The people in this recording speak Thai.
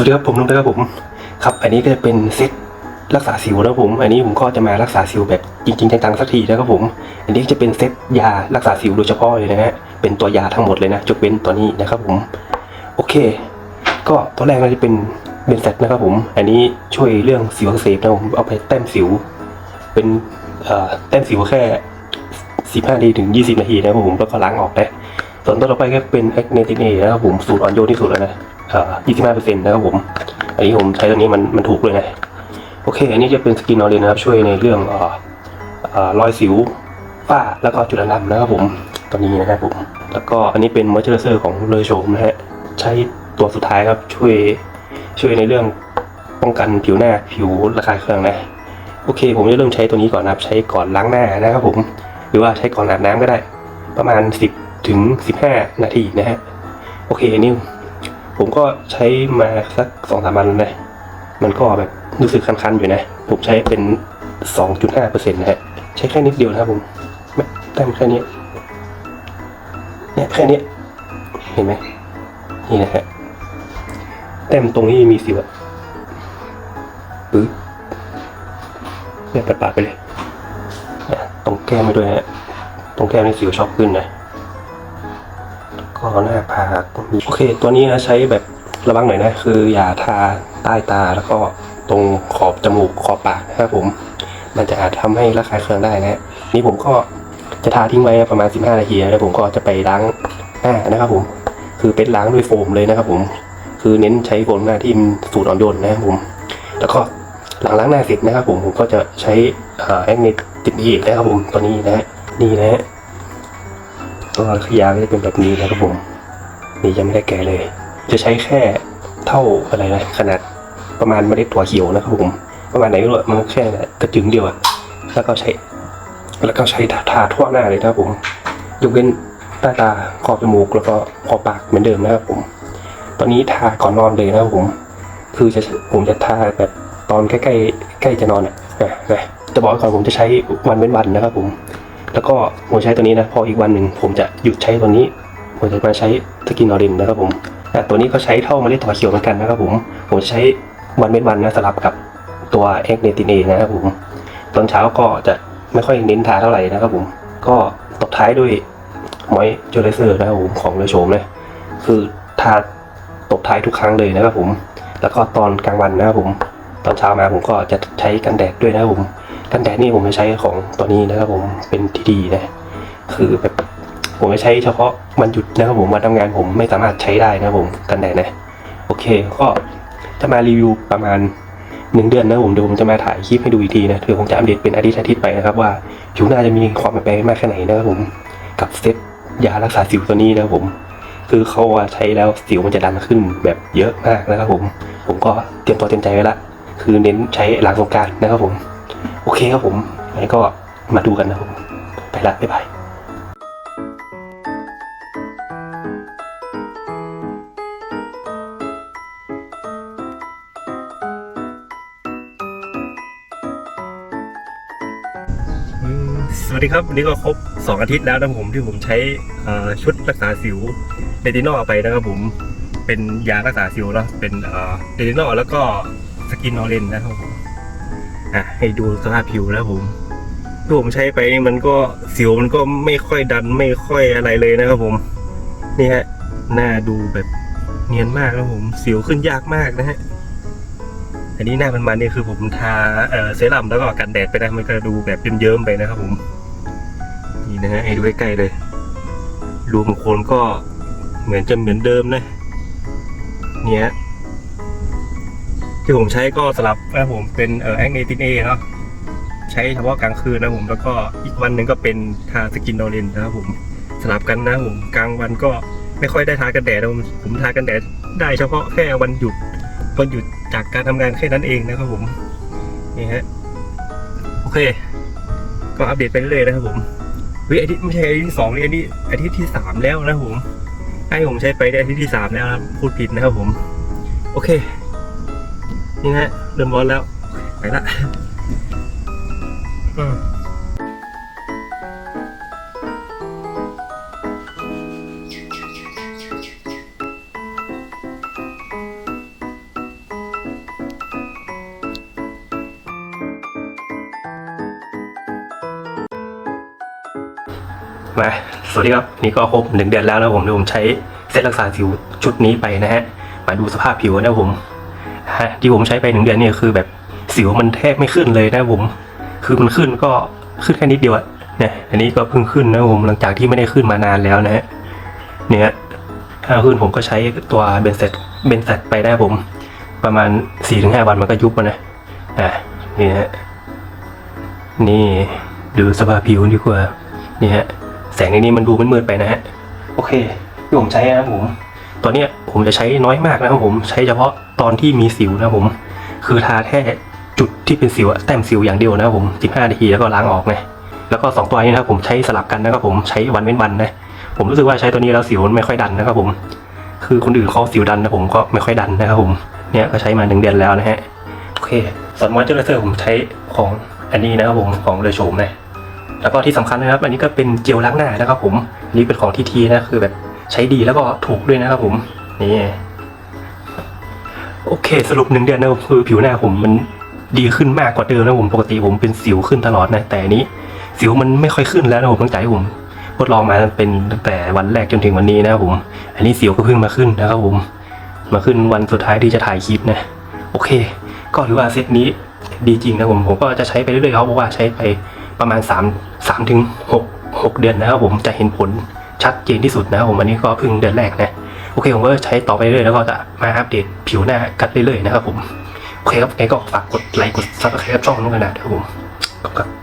วัสดีครับผมนุ่นนะครับผมครับ อันนี้ก็จะเป็นเซตรักษาสิวนะครับผม อันนี้ผมก็จะมารักษาสิวแบบจริงๆจังๆสักทีนะครับผม อันนี้จะเป็นเซตยารักษาสิวโดยเฉพาะเลยนะฮะเป็นตัวยาทั้งหมดเลยนะยกเว้นตัวนี้นะครับผม โอเค ก็ตัวแรกเราจะเป็นเบนเซตนะครับผม อันนี้ช่วยเรื่องสิวอักเสบนะผมเอาไปแต้มสิว เป็นเอ่อแต้มสิวแค่ 15นาทีถึง 20 นาทีนะครับผมแล้วก็ล้างออกได้ ส่วนตัวต่อไปก็เป็น a c n e t i n A นะครับผมสูตรอ่อนโยนที่สุดแล้วนะเอ่อ25%นะครับผม อันนี้ผมใช้ตัวนี้มันมันถูกเลยนะ โอเค อันนี้จะเป็นสกินออเรนนะครับ ช่วยในเรื่องอ่อรอยสิวฝ้าแล้วก็จุดด่างดำนะครับผมตัวนี้นะครับผม แล้วก็อันนี้เป็นมอยเจอร์เซอร์ของเลอโชมนะฮะ ใช้ตัวสุดท้ายครับช่วยช่วยในเรื่องป้องกันผิวหน้าผิวระคายเคืองนะ โอเค ผมจะเริ่มใช้ตัวนี้ก่อนนะครับ ใช้ก่อนล้างหน้านะครับผม หรือว่าใช้ก่อนอาบน้ำก็ได้ ประมาณ 10 ถึง 15 นาทีนะฮะ โอเคนนี้ผมก็ใช้มาสักสองสามวันนะ มันก็แบบรู้สึกคันๆอยู่นะ ผมใช้เป็น 2.5%นะฮะ ใช้แค่นิดเดียวนะครับผมแต้มแค่นี้เนี่ยแค่นี้เห็นไหมนี่นะฮะแต้มตรงนี้มีสิวอะปึ๊บเนี่ยปัดปาดๆไปเลย ตรงแก้มไปด้วยฮะ ตรงแก้มนี่สิวชอบขึ้นนะ ก็หน้าผากโอเค ตัวนี้นะใช้แบบระวังหน่อยนะ คืออย่าทาใต้ตาแล้วก็ตรงขอบจมูกขอบปากนะครับผม มันจะอาจทำให้ระคายเคืองได้นะนี่ผมก็จะทาทิ้งไว้ประมาณ 15 นาทีแล้วผมก็จะไปล้างหน้านะครับผม คือเป็นล้างด้วยโฟมเลยนะครับผม คือเน้นใช้โฟมหน้าที่มสูตรอ่อนโยนนะครับผม แล้วก็หลังล้างหน้าเสร็จนะครับผมผมก็จะใช้แอคเนติดอีกนะครับผมตัวนี้นะนี่นะ ตัวยาก็จะเป็นแบบนี้นะครับผมนี่ยังไม่ได้แกะเลย จะใช้แค่เท่าอะไรนะขนาดประมาณเมล็ดถั่วเขียวนะครับผมประมาณไหนไม่รู้มันแค่กระจึงเดียวอะแล้วก็ใช้ แล้วก็ใช้ทาทั่วหน้าเลยนะครับผมยกเว้นใต้ตาขอบจมูกแล้วก็ขอบปากเหมือนเดิมนะครับผม ตอนนี้ทาก่อนนอนเลยนะครับผม คือจะผมจะทาแบบตอนใกล้ๆใกล้จะนอนอะนะนะจะบอกก่อนผมจะใช้วันเว้นวันนะครับผม แล้วก็ผมใช้ตัวนี้นะ พออีกวันหนึ่งผมจะหยุดใช้ตัวนี้ ผมจะมาใช้สกินออรินนะครับผมอ่ตัวนี้ก็ใช้เท่าเมล็ดถั่วเขียวเหมือนกันนะครับผมผมใช้วันเม็ดวันนะสลับกับตัวเอ็กเนตินเอนะครับผมตอนเช้าก็จะไม่ค่อยเน้นทาเท่าไหร่นะครับผมก็ตบท้ายด้วยมอยเจอร์เซอร์นะครับผมของเลอโฉมเลยคือทาตบท้ายทุกครั้งเลยนะครับผม แล้วก็ตอนกลางวันนะครับผม ตอนเช้ามาผมก็จะใช้กันแดดด้วยนะครับผม กันแดดนี่ผมจะใช้ของตัวนี้นะครับผมเป็นทีดีนะ คือแบบผมจะใช้เฉพาะวันหยุดนะครับผมวันทำงานผมไม่สามารถใช้ได้นะครับผมกันแดดนะ โอเคก็จะมารีวิวประมาณหนึ่งเดือนนะผมเดี๋ยวผมจะมาถ่ายคลิปให้ดูอีกทีนะเดี๋ยวผมจะอัปเดตเป็นอาทิตย์อาทิตย์ไปนะครับว่าผิวหน้าจะมีความเปลี่ยนแปลงมากแค่ไหนนะครับผมกับเซตยารักษาสิวตัวนี้นะครับผม คือเขาว่าใช้แล้วสิวมันจะดันขึ้นแบบเยอะมากนะครับผม ผมก็เตรียมตัวเตรียมใจไว้ละ คือเน้นใช้หลังสงการนะครับผม โอเคครับผมงั้นก็มาดูกันนะครับผมไปละบ๊ายบายสวัสดีครับวันนี้ก็ครบ 2 อาทิตย์แล้วนะผมที่ผมใช้ชุดรักษาสิวเดตินอลไปนะครับผมเป็นยารักษาสิวเนาะเป็นเอ่อเดตินอลแล้วก็สกินออเรนนะครับผม อะให้ดูสภาพผิวแล้วผมที่ผมใช้ไปนี่มันก็สิวมันก็ไม่ค่อยดันไม่ค่อยอะไรเลยนะครับผม นี่ฮะหน้าดูแบบเนียนมากนะครับผมสิวขึ้นยากมากนะฮะอันนี้หน้ามันมันนี่คือผมทาเซรั่มแล้วก็กันแดดไปนะมันก็ดูแบบเยิ้มๆไปนะครับผมนี่นะฮะให้ดูใกล้ๆเลยรูมโคนก็เหมือนจะเหมือนเดิมนะเนี่ย ที่ผมใช้ก็สลับนะผมเป็นเอ่อแอคเนตินเอเนาะใช้เฉพาะกลางคืนนะผมแล้วก็อีกวันหนึ่งก็เป็นทาสกินโนเรนนะครับผมสลับกันนะผมกลางวันก็ไม่ค่อยได้ทากันแดดนะผมผมทากันแดดได้เฉพาะแค่วันหยุดวันหยุดจากการทำงานแค่นั้นเองนะครับผมนี่ฮะโอเค ก็อัปเดตไปเรื่อยนะครับผมเฮ้ยอาทิตย์ไม่ใช่อาทิตย์ที่สองเลยอันนี้อาทิตย์ที่สามแล้วนะผมให้ผมใช้ไปได้อาทิตย์ที่สามแล้วครับพูดผิดนะครับผม โอเค นี่ฮะเริ่มร้อนแล้ว ไปละมาสวัสดีครับ นี่ก็ครบหนึ่งเดือนแล้วนะผมที่ผมใช้เซตรักษาผิวชุดนี้ไปนะฮะ มาดูสภาพผิวนะผม ที่ผมใช้ไปหนึ่งเดือนเนี่ยคือแบบสิวมันแทบไม่ขึ้นเลยนะผม คือมันขึ้นก็ขึ้นแค่นิดเดียวอะเนี่ยอันนี้ก็เพิ่งขึ้นนะผมหลังจากที่ไม่ได้ขึ้นมานานแล้วนะฮะเนี่ยถ้าขึ้นผมก็ใช้ตัวเบนเซตเบนเซตไปได้ผม ประมาณสี่ถึงห้าวันมันก็ยุบนะอะนี่ฮะนี่ดูสภาพผิวดีกว่านี่ฮะแสงในนี้มันดูมืดๆไปนะฮะโอเคที่ผมใช้นะผม ตัวนี้ผมจะใช้น้อยมากนะครับผมใช้เฉพาะตอนที่มีสิวนะครับผม คือทาแค่จุดที่เป็นสิวแต้มสิวอย่างเดียวนะครับผม 15 นาทีแล้วก็ล้างออกนะแล้วก็สองตัวนี้นะครับผมใช้สลับกันนะครับผมใช้วันเว้นวันนะผมรู้สึกว่าใช้ตัวนี้แล้วสิวมันไม่ค่อยดันนะครับผม คือคนอื่นเขาสิวดันนะผมก็ไม่ค่อยดันนะครับผมเนี่ยก็ใช้มาหนึ่งเดือนแล้วนะฮะโอเคส่วนมอยเจอร์เซอร์ผมใช้ของอันนี้นะครับผมของเลอโฉมนะแล้วก็ที่สำคัญนะครับ อันนี้ก็เป็นเจลล้างหน้านะครับผมอันนี้เป็นของทีทีนะคือแบบ ใช้ดีแล้วก็ถูกด้วยนะครับผม นี่ โอเค สรุปหนึ่งเดือนนะคือผิวหน้าผมมันดีขึ้นมากกว่าเดิมนะผมปกติผมเป็นสิวขึ้นตลอดนะ แต่อันนี้ สิวมันไม่ค่อยขึ้นแล้วนะผมตั้งแต่ที่ผมทดลองมาเป็นตั้งแต่วันแรกจนถึงวันนี้นะครับผม อันนี้สิวก็เพิ่งมาขึ้นนะครับผม มาขึ้นวันสุดท้ายที่จะถ่ายคลิปนะ โอเค ก็ถือว่าเซตนี้ดีจริงนะผมผมก็จะใช้ไปเรื่อยๆเขาบอกว่าใช้ไปประมาณ3 3ถึง6 6เดือนนะครับผมจะเห็นผล ชัดเจนที่สุดนะครับผมอันนี้ก็เพิ่งเดือนแรกนะโอเคผมก็ใช้ต่อไปเรื่อยแล้วก็จะมาอัปเดตผิวหน้ากันเรื่อยๆนะครับผมโอเคครับไงก็ฝากกดไลค์กดซับสไครต์ช่องนู้นกันนะครับผมขอบคุณ